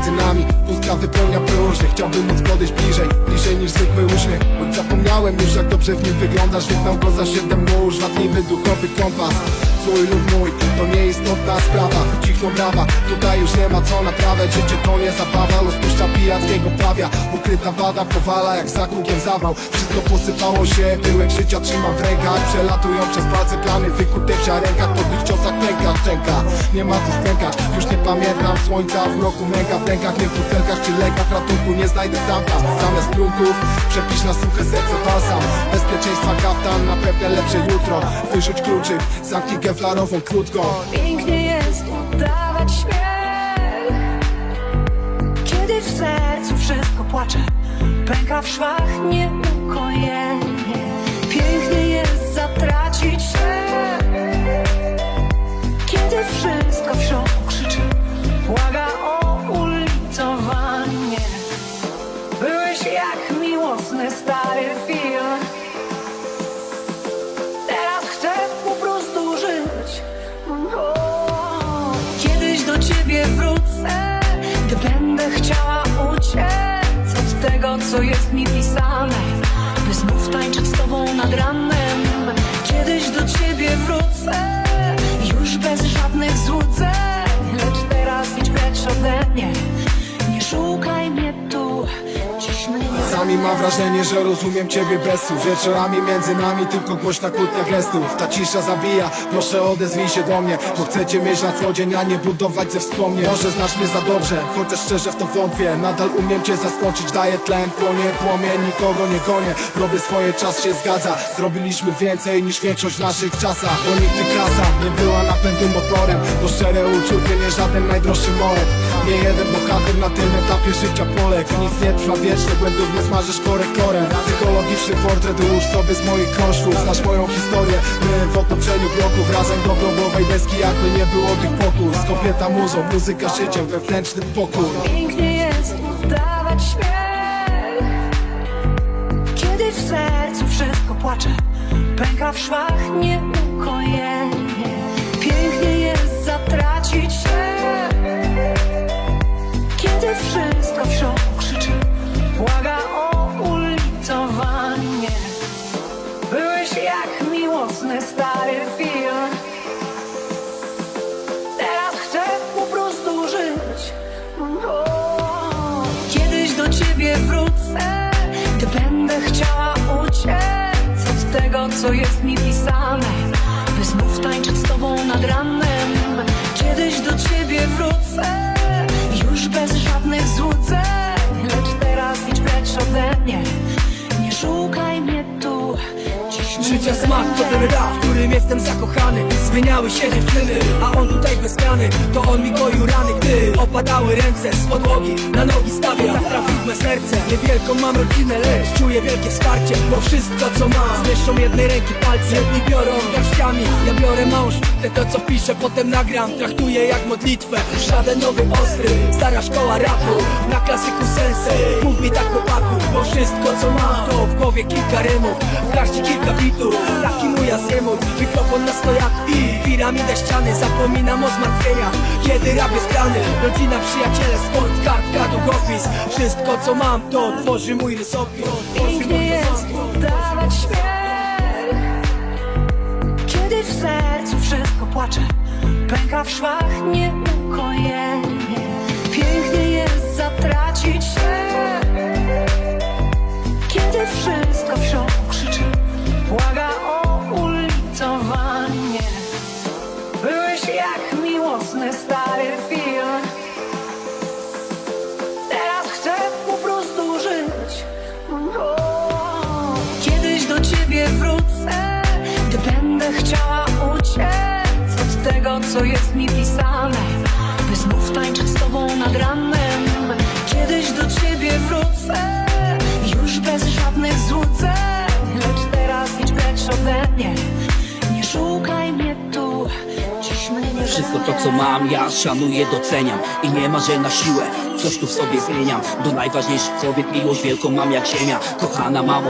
między nami. Pustka wypełnia próżnię Chciałbym móc podejść bliżej Bliżej niż zwykły uśmiech. Choć zapomniałem już jak dobrze w nim wyglądasz. Wygnał go za siedem mórz Wadliwy duchowy kompas Twój lub mój, to nieistotna sprawa. Cichną brawa, tutaj już nie ma co naprawiać Życie to nie zabawa, rozpuszcza pijackiego pawia Ukryta wada powala jak za kółkiem zawał. Wszystko posypało się, pyłek życia trzymam w rękach. Przelatują przez palce plany wykute w ziarenkach Po tych ciosach pęka szczęka, nie ma co stękać Już nie pamiętam słońca, w mroku męka W rękach, nie w butelkach czy lekach. Ratunku nie znajdę sam tam. Zamiast trunków, przepisz na suche serce balsam. Bezpieczeństwa kaftan, na pewne lepsze jutro. Wyrzuć kluczyk, zamknij kevlarową krótką Pięknie jest udawać śmiech. Kiedy w sercu wszystko płacze Pęka w szwach nieukojenie Pięknie jest zatracić się. Kiedy wszystko w środku krzyczy Błaga o ulitowanie Byłeś jak miłosny stary film wrócę, gdy będę chciała uciec od tego, co jest mi pisane, by znów tańczyć z tobą nad ranem. Kiedyś do ciebie wrócę, już bez żadnych złudzeń, lecz teraz idź precz ode mnie. Nie szukaj mam wrażenie, że rozumiem ciebie bez słów. Wieczorami między nami tylko głośna kłótnia gestów. Ta cisza zabija, proszę odezwij się do mnie Bo chcecie mieć na co dzień, a nie budować ze wspomnień. Może znasz mnie za dobrze, chociaż szczerze w to wątpię. Nadal umiem cię zaskoczyć, daję tlen, płonie, płomień Nikogo nie gonię, robię swoje, czas się zgadza. Zrobiliśmy więcej niż większość w naszych czasach Bo nigdy nie była napędu motorem To szczere uczucie, nie żaden najdroższy morek Nie jeden bohater na tym etapie życia polek Nic nie trwa wiecznie, błędów nie smażysz korektorem Psychologiczny portret ułóż sobie z moich krążków Znasz moją historię, my w otoczeniu bloków Razem do grobowej deski, jakby nie było tych pokus Kobieta muzą, muzyka życiem, wewnętrzny pokój. Pięknie jest udawać śmiech Kiedy w sercu wszystko płacze Pęka w szwach nieukojenie Pięknie wrócę, gdy będę chciała uciec od tego, co jest mi pisane, by znów tańczyć z tobą nad ranem. Kiedyś do ciebie wrócę, już bez żadnych złudzeń, lecz teraz idź precz ode mnie. Nie szukaj mnie tu. Dziś Życia smak to ten będzie. Którym jestem zakochany. Zmieniały się dziewczyny, a on tutaj bez zmiany. To on mi goił rany, gdy opadały ręce. Z podłogi na nogi stawia, tak trafił me serce. Niewielką mam rodzinę, lecz czuję wielkie wsparcie Bo wszystko co mam, zmieszczą jednej ręki palce. Jedni biorą garściami, ja biorę mąż. Te to co piszę, potem nagram. Traktuję jak modlitwę, żaden nowy ostry. Stara szkoła rapu, na klasyku sensy. Mów mi tak chłopaku, bo wszystko co mam To w głowie kilka rymów, w garści kilka bitów Taki azymut, mikrofon na stojak I piramidę ściany, zapominam o zmartwieniach Kiedy rap jest grany, rodzina, przyjaciele, sport, kartka, długopis. Wszystko co mam, to tworzy mój rysopis. Pięknie jest udawać śmiech Kiedy w sercu wszystko płacze Pęka w szwach nieukojenie. Pięknie jest zatracić się Kiedy wszystko w gdy będę chciała uciec od tego, co jest mi pisane, by znów tańczyć z tobą nad ranem. Kiedyś do ciebie wrócę, już bez żadnych złudzeń, lecz teraz idź precz ode mnie. Nie szukaj mnie tu, dziś mnie nie Wszystko to co mam ja szanuję, doceniam. I nie ma, że na siłę coś tu w sobie zmieniam. Do najważniejszych kobiet miłość wielką mam jak ziemia. Kochana mamo